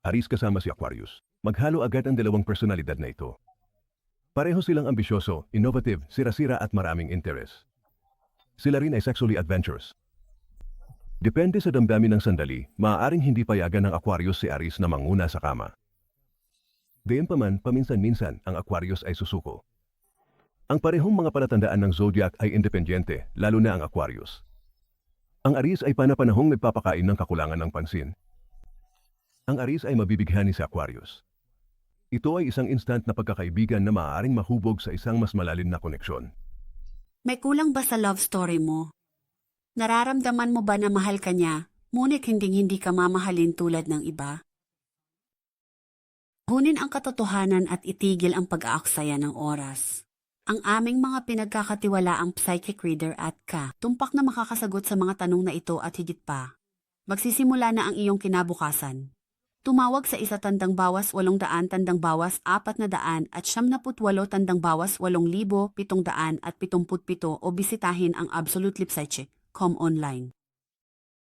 Aris kasama si Aquarius. Maghalo agad ang dalawang personalidad na ito. Pareho silang ambisyoso, innovative, sira-sira at maraming interes. Sila rin ay sexually adventurous. Depende sa damdamin ng sandali, maaaring hindi payagan ng Aquarius si Aris na manguna sa kama. Gayunpaman, paminsan-minsan, ang Aquarius ay susuko. Ang parehong mga palatandaan ng zodiac ay independyente, lalo na ang Aquarius. Ang Aris ay panapanahong nagpapakain ng kakulangan ng pansin. Ang Aris ay mabibighani sa Aquarius. Ito ay isang instant na pagkakaibigan na maaaring mahubog sa isang mas malalim na koneksyon. May kulang ba sa love story mo? Nararamdaman mo ba na mahal ka niya, ngunit hindi-hindi ka mamahalin tulad ng iba? Kunin ang katotohanan at itigil ang pag-aaksaya ng oras. Ang aming mga pinagkakatiwalaang psychic reader at ka, tumpak na makakasagot sa mga tanong na ito at higit pa. Magsisimula na ang iyong kinabukasan. Tumawag sa isa tandang bawas walong daan tandang bawas apat na daan at siyam na putwalo tandang bawas walong libo pitong daan at pitumput pito o bisitahin ang Absolute Lip Psychic.com online.